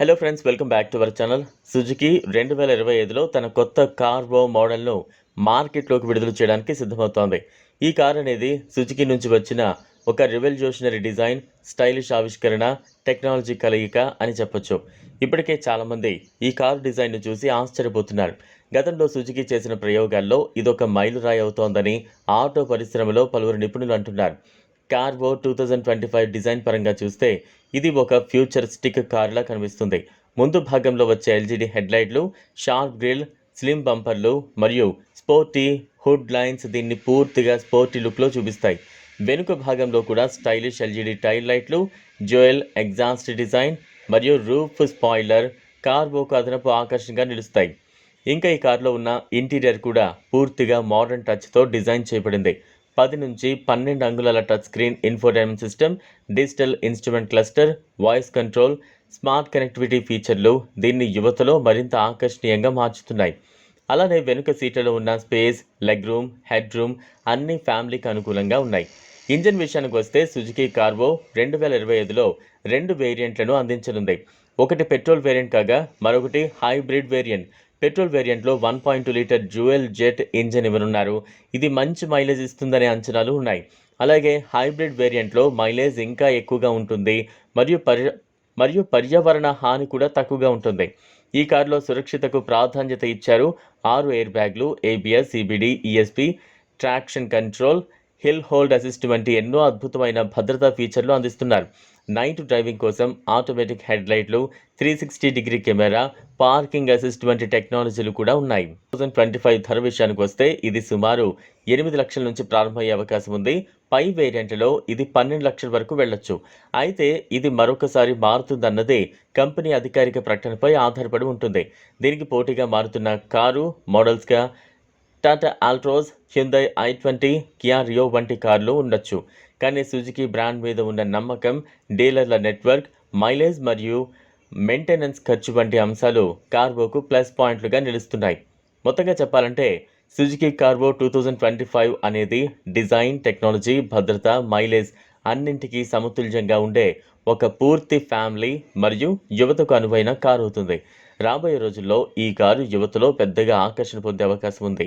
Hello friends welcome back to our channel Suzuki రెండు వేల ఇరవై ఐదులో తన కొత్త కార్వో మోడల్ను మార్కెట్లోకి విడుదల చేయడానికి సిద్ధమవుతోంది. ఈ కార్ అనేది సుజుకి నుంచి వచ్చిన ఒక రివల్యూషనరీ డిజైన్ స్టైలిష్ ఆవిష్కరణ టెక్నాలజీ కలయిక అని చెప్పొచ్చు. ఇప్పటికే చాలామంది ఈ కారు డిజైన్ను చూసి ఆశ్చర్యపోతున్నారు. గతంలో సుజుకి చేసిన ప్రయోగాల్లో ఇదొక మైలురాయి అవుతోందని ఆటో పరిశ్రమలో పలువురు నిపుణులు అంటున్నారు. Carvo two thousand twenty five design పరంగా చూస్తే ఇది ఒక ఫ్యూచరిస్టిక్ కార్లా కనిపిస్తుంది. ముందు భాగంలో వచ్చే ఎల్జీడీ హెడ్లైట్లు షార్ప్ గ్రిల్ స్లిమ్ బంపర్లు మరియు స్పోర్టీ హుడ్ లైన్స్ దీన్ని పూర్తిగా స్పోర్టీ లుక్లో చూపిస్తాయి. వెనుక భాగంలో కూడా స్టైలిష్ ఎల్జీడీ టైల్ లైట్లు జోయల్ ఎగ్జాస్ట్ డిజైన్ మరియు రూఫ్ స్పాయిలర్ కార్వోకు అదనపు ఆకర్షణగా నిలుస్తాయి. ఇంకా ఈ కార్లో ఉన్న ఇంటీరియర్ కూడా పూర్తిగా మోడర్న్ టచ్తో డిజైన్ చేయబడింది. పది నుంచి పన్నెండు అంగుళాల touch screen infotainment system digital instrument cluster voice control smart connectivity ఫీచర్లు దీన్ని యువతలో మరింత ఆకర్షణీయంగా మార్చుతున్నాయి. అలానే వెనుక సీట్లలో ఉన్న space leg room head room అన్ని ఫ్యామిలీకి అనుకూలంగా ఉన్నాయి. ఇంజన్ విషయానికి వస్తే సుజుకి కార్వో రెండు వేల ఇరవై ఐదులో రెండు వేరియంట్లను అందించనుంది. ఒకటి పెట్రోల్ వేరియంట్ కాగా మరొకటి hybrid variant petrol వేరియంట్లో one point two litre dual jet engine ఇవ్వనున్నారు. ఇది మంచి మైలేజ్ ఇస్తుందనే అంచనాలు ఉన్నాయి. అలాగే హైబ్రిడ్ వేరియంట్లో మైలేజ్ ఇంకా ఎక్కువగా ఉంటుంది. మరియు పర్య మరియు పర్యావరణ హాని కూడా తక్కువగా ఉంటుంది. ఈ కారులో సురక్షితకు ప్రాధాన్యత ఇచ్చారు ఆరు ఎయిర్ బ్యాగ్లు ABS EBD ESP traction control hill hold assist వంటి ఎన్నో అద్భుతమైన భద్రతా ఫీచర్లు అందిస్తున్నారు. నైట్ డ్రైవింగ్ కోసం automatic హెడ్లైట్లు three sixty degree camera parking assist వంటి టెక్నాలజీలు కూడా ఉన్నాయి. టూ థౌజండ్ ట్వంటీ ఫైవ్ ధర విషయానికి వస్తే ఇది సుమారు ఎనిమిది లక్షల నుంచి ప్రారంభమయ్యే అవకాశం ఉంది. పై వేరియంట్లో ఇది పన్నెండు లక్షల వరకు వెళ్ళొచ్చు. అయితే ఇది మరొకసారి మారుతుందన్నదే కంపెనీ అధికారిక ప్రకటనపై ఆధారపడి ఉంటుంది. దీనికి పోటీగా మారుతున్న car మోడల్స్గా Tata Altroz Hyundai i twenty Kia Rio వంటి కార్లు ఉండొచ్చు. కానీ సుజుకి బ్రాండ్ మీద ఉన్న నమ్మకం డీలర్ల నెట్వర్క్ మైలేజ్ మరియు మెయింటెనెన్స్ ఖర్చు వంటి అంశాలు కార్వోకు ప్లస్ పాయింట్లుగా నిలుస్తున్నాయి. మొత్తంగా చెప్పాలంటే Suzuki Carvo two thousand twenty five అనేది డిజైన్ టెక్నాలజీ భద్రత మైలేజ్ అన్నింటికీ సమతుల్యంగా ఉండే ఒక పూర్తి ఫ్యామిలీ మరియు యువతకు అనువైన కారు అవుతుంది. రాబోయే రోజుల్లో ఈ కారు యువతలో పెద్దగా ఆకర్షణ పొందే అవకాశం ఉంది.